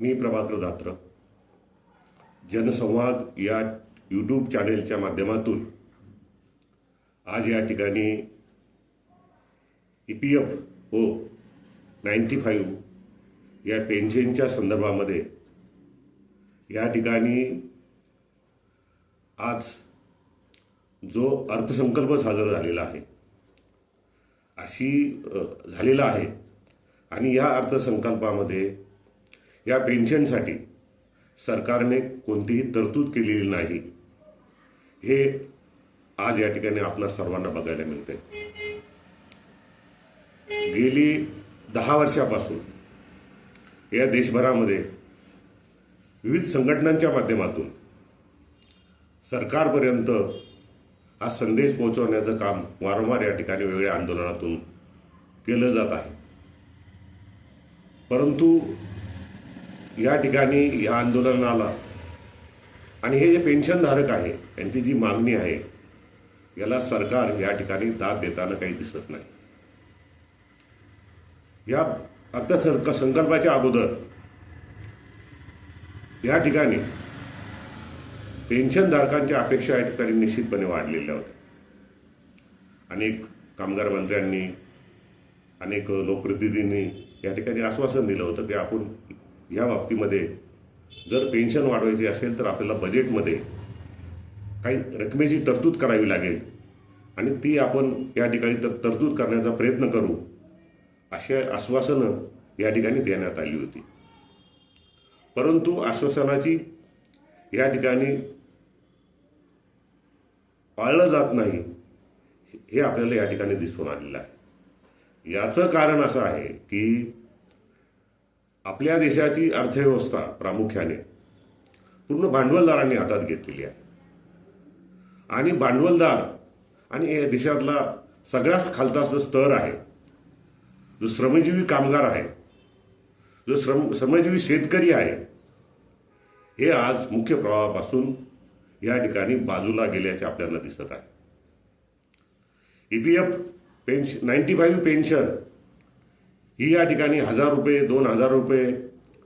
मी प्रभाकर दात्र. जनसंवाद या यूट्यूब चॅनेलच्या माध्यमातून आज या ठिकाणी E P F O ninety five या पेन्शनच्या संदर्भामध्ये या ठिकाणी आज जो अर्थसंकल्प साजरा झालेला आहे अशी झालेला आहे आणि या अर्थसंकल्पामध्ये या पेन्शनसाठी सरकारने कोणतीही तरतूद केलेली नाही. हे आज या ठिकाणी आपणा सर्वांना बघायला मिळते गेली दहा वर्षापासून या देशभरामध्ये विविध संघटनांच्या माध्यमातून सरकारपर्यंत हा संदेश पोहोचवण्याचं काम वारंवार या ठिकाणी वेगळ्या आंदोलनातून केलं जात आहे. परंतु या ठिकाणी या आंदोलनाला आणि हे जे पेन्शनधारक आहे यांची जी मागणी आहे याला सरकार या ठिकाणी दाद देताना काही दिसत नाही. या अर्थसंक संकल्पाच्या अगोदर या ठिकाणी पेन्शनधारकांच्या अपेक्षा या ठिकाणी निश्चितपणे वाढलेल्या होत्या. अनेक कामगार मंत्र्यांनी अनेक लोकप्रतिनिधींनी या ठिकाणी आश्वासन दिलं होतं की आपण या बाबतीमध्ये जर पेन्शन वाढवायची असेल तर आपल्याला बजेटमध्ये काही रकमेची तरतूद करावी लागेल. आणि ती आपण या ठिकाणी तर तरतूद करण्याचा प्रयत्न करू असे आश्वासनं या ठिकाणी देण्यात आली होती. परंतु आश्वासनाची या ठिकाणी पाळलं जात नाही हे आपल्याला या ठिकाणी दिसून आलेलं आहे. याचं कारण असं आहे की आपल्या देशाची अर्थव्यवस्था प्रामुख्याने पूर्ण भांडवलदारांनी हातात घेतलेली आहे. आणि भांडवलदार आणि या देशातला सगळ्याच खालताचं स्तर आहे जो श्रमजीवी कामगार आहे जो श्रम श्रमजीवी शेतकरी आहे हे आज मुख्य प्रवाहापासून या ठिकाणी बाजूला गेल्याचे आपल्याला दिसत आहे. E P F pension ninety five pension ही या ठिकाणी हजार रुपये दोन हजार रुपये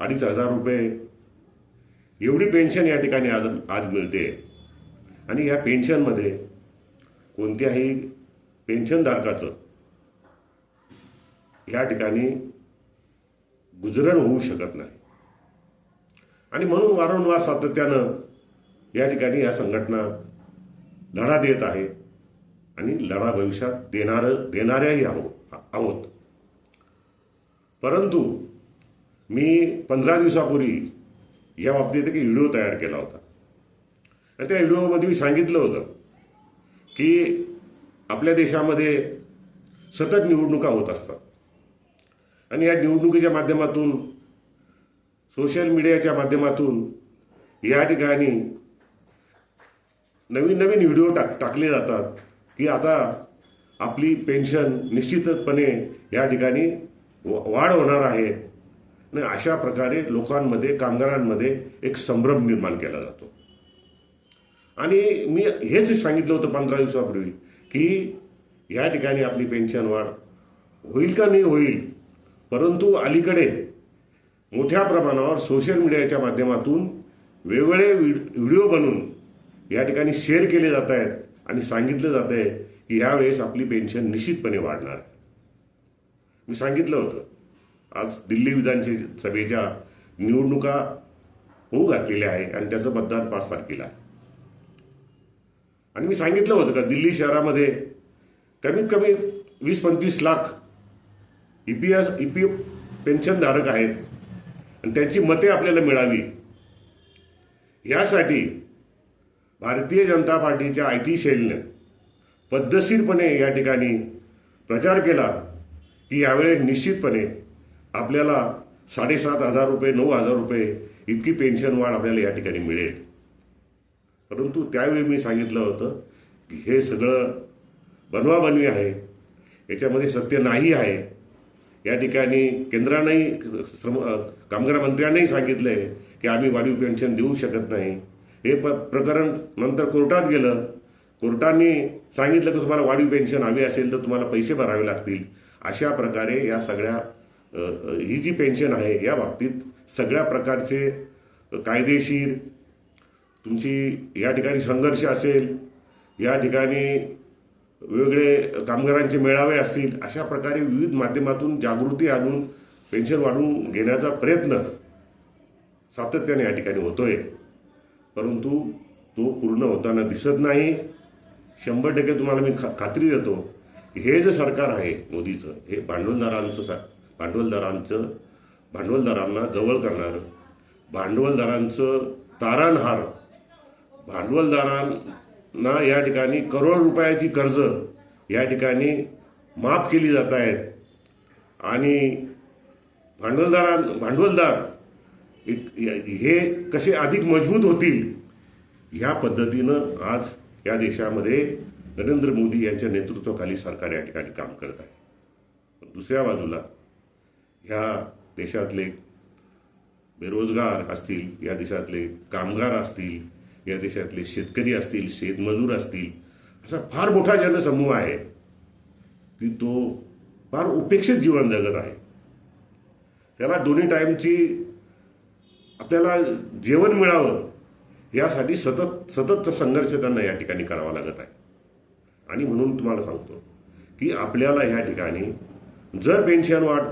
अडीच हजार रुपये एवढी पेन्शन या ठिकाणी आज आज मिळते. आणि या पेन्शनमध्ये कोणत्याही पेन्शनधारकाचं या ठिकाणी गुजरण होऊ शकत नाही. आणि म्हणून वारंवार सातत्यानं या ठिकाणी या संघटना लढा देत आहे आणि लढा भविष्यात देणार देणाऱ्याही आहोत आहोत. परंतु मी पंधरा दिवसापूर्वी या बाबतीत एक व्हिडिओ तयार केला होता. आणि त्या व्हिडिओमध्ये मी सांगितलं होतं की आपल्या देशामध्ये सतत निवडणुका होत असतात. आणि या निवडणुकीच्या माध्यमातून सोशल मीडियाच्या माध्यमातून या ठिकाणी नवीन नवीन व्हिडिओ टाक टाकले जातात की आता आपली पेन्शन निश्चितपणे या ठिकाणी वाढ होणार आहे. आणि अशा प्रकारे लोकांमध्ये कामगारांमध्ये एक संभ्रम निर्माण केला जातो. आणि मी हेच सांगितलं होतं पंधरा दिवसापूर्वी की या ठिकाणी आपली पेन्शन वाढ होईल का नाही होईल परंतु अलीकडे मोठ्या प्रमाणावर सोशल मीडियाच्या माध्यमातून वेगवेगळे व्हिडिओ बनवून या ठिकाणी शेअर केले जात आहेत आणि सांगितलं जात आहे की यावेळेस आपली पेन्शन निश्चितपणे वाढणार आहे. मी सांगितलं होतं. आज दिल्ली विधानसभेच्या निवडणुका होऊ घातलेल्या आहे आणि त्याचं मतदान पाच तारखेला आहे. आणि मी सांगितलं होतं का दिल्ली शहरामध्ये कमीत कमी वीस पंचवीस lakh E P S E P F पेन्शनधारक आहेत आणि त्यांची मते आपल्याला मिळावी. यासाठी भारतीय जनता पार्टीच्या आय टी सेलनं पद्धतशीरपणे या ठिकाणी प्रचार केला. की यावेळेस निश्चितपणे आपल्याला साडेसात हजार रुपये नऊ हजार रुपये इतकी पेन्शन वाढ आपल्याला या ठिकाणी मिळेल. परंतु त्यावेळी मी सांगितलं होतं की हे सगळं बनवाबनवी आहे. याच्यामध्ये सत्य नाही आहे. या ठिकाणी केंद्रानंही श्रम कामगार मंत्र्यांनाही सांगितलं आहे की आम्ही वाढीव पेन्शन देऊ शकत नाही. हे प प्रकरण नंतर कोर्टात गेलं. कोर्टाने सांगितलं की तुम्हाला वाढीव पेन्शन हवी असेल तर तुम्हाला पैसे भरावे लागतील. अशा प्रकारे या सगळ्या ही जी पेन्शन आहे या बाबतीत सगळ्या प्रकारचे कायदेशीर तुमची या ठिकाणी संघर्ष असेल या ठिकाणी वेगवेगळे कामगारांचे मेळावे असतील अशा प्रकारे विविध माध्यमातून जागृती आणून पेन्शन वाढवून घेण्याचा प्रयत्न सातत्याने या ठिकाणी होतोय. परंतु तो पूर्ण होताना दिसत नाही. शंभर टक्के तुम्हाला मी खा खात्री देतो. हे जे सरकार आहे मोदीचं हे भांडवलदारांचं सा भांडवलदारांचं भांडवलदारांना जवळ करणारं भांडवलदारांचं तारणहार भांडवलदारांना या ठिकाणी करोड रुपयाची कर्ज या ठिकाणी माफ केली जात आहेत. आणि भांडवलदारां भांडवलदार एक- हे कसे अधिक मजबूत होतील ह्या पद्धतीनं आज या देशामध्ये नरेंद्र मोदी यांच्या नेतृत्वाखाली सरकार या ठिकाणी काम करत आहे. दुसऱ्या बाजूला ह्या देशातले बेरोजगार असतील या देशातले कामगार असतील या देशातले शेतकरी असतील शेतमजूर असतील असा फार मोठा जनसमूह आहे की तो फार उपेक्षित जीवन जगत आहे. त्याला दोन्ही टाईमची आपल्याला जेवण मिळावं यासाठी सतत सततचा संघर्ष त्यांना या ठिकाणी करावा लागत आहे. आणि म्हणून तुम्हाला सांगतो की आपल्याला ह्या ठिकाणी जर पेन्शन वाढ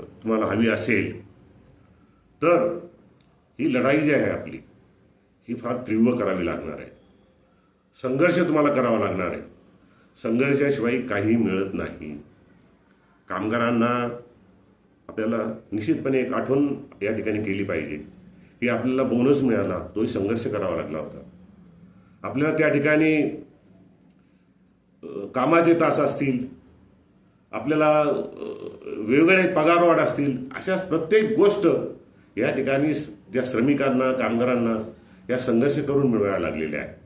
तुम्हाला हवी असेल तर ही लढाई जी आहे आपली ही फार तीव्र करावी लागणार आहे. संघर्ष तुम्हाला करावा लागणार आहे. संघर्षाशिवाय काही मिळत नाही. कामगारांना आपल्याला निश्चितपणे एक आठवण या ठिकाणी केली पाहिजे की आपल्याला बोनस मिळाला तोही संघर्ष करावा लागला होता. आपल्याला त्या ठिकाणी कामाचे तास असतील आपल्याला वेगवेगळे पगारवाढ असतील अशा प्रत्येक गोष्ट या ठिकाणी ज्या श्रमिकांना कामगारांना या संघर्ष करून मिळवायला लागलेल्या आहे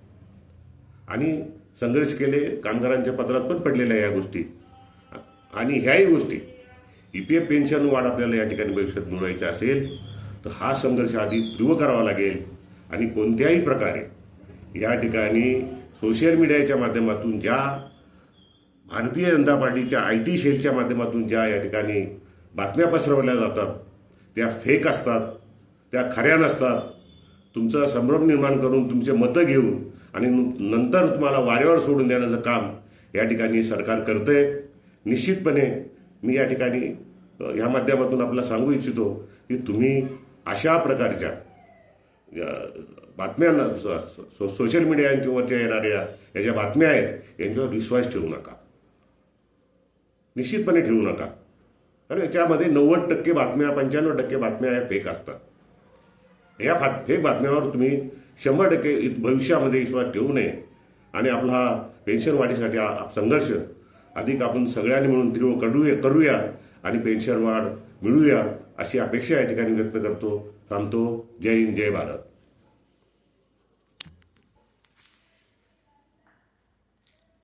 आणि संघर्ष केले कामगारांच्या पत्रात पण पडलेल्या या गोष्टी. आणि ह्याही गोष्टी ई पी एफ पेन्शन वाढ आपल्याला या ठिकाणी भविष्यात मिळवायचा असेल तर हा संघर्ष आधी तीव्र करावा लागेल. आणि कोणत्याही प्रकारे या ठिकाणी सोशल मीडियाच्या माध्यमातून ज्या भारतीय जनता पार्टीच्या आय टी सेलच्या माध्यमातून ज्या या ठिकाणी बातम्या पसरवल्या जातात त्या फेक असतात त्या खऱ्या नसतात. तुमचा संभ्रम निर्माण करून तुमचे मतं घेऊन आणि नंतर तुम्हाला वाऱ्यावर सोडून देण्याचं काम या ठिकाणी सरकार करतंय. निश्चितपणे मी या ठिकाणी ह्या माध्यमातून आपल्याला सांगू इच्छितो की तुम्ही अशा प्रकारच्या बातम्यांना सो- सोशल मीडियावरच्या येणाऱ्या या ज्या बातम्या आहेत यांच्यावर विश्वास ठेवू नका. निश्चितपणे ठेवू नका. कारण याच्यामध्ये नव्वद टक्के बातम्या पंच्याण्णव टक्के बातम्या या फेक असतात. या फा फेक बातम्यांवर तुम्ही शंभर टक्के भविष्यामध्ये विश्वास ठेवू नये. आणि आपला हा पेन्शन वाढीसाठी संघर्ष अधिक आपण सगळ्यांनी मिळून तीव्र करूया करूया आणि पेन्शन वाढ मिळूया अशी अपेक्षा या ठिकाणी व्यक्त करतो. थांबतो. जय हिंद जय भारत.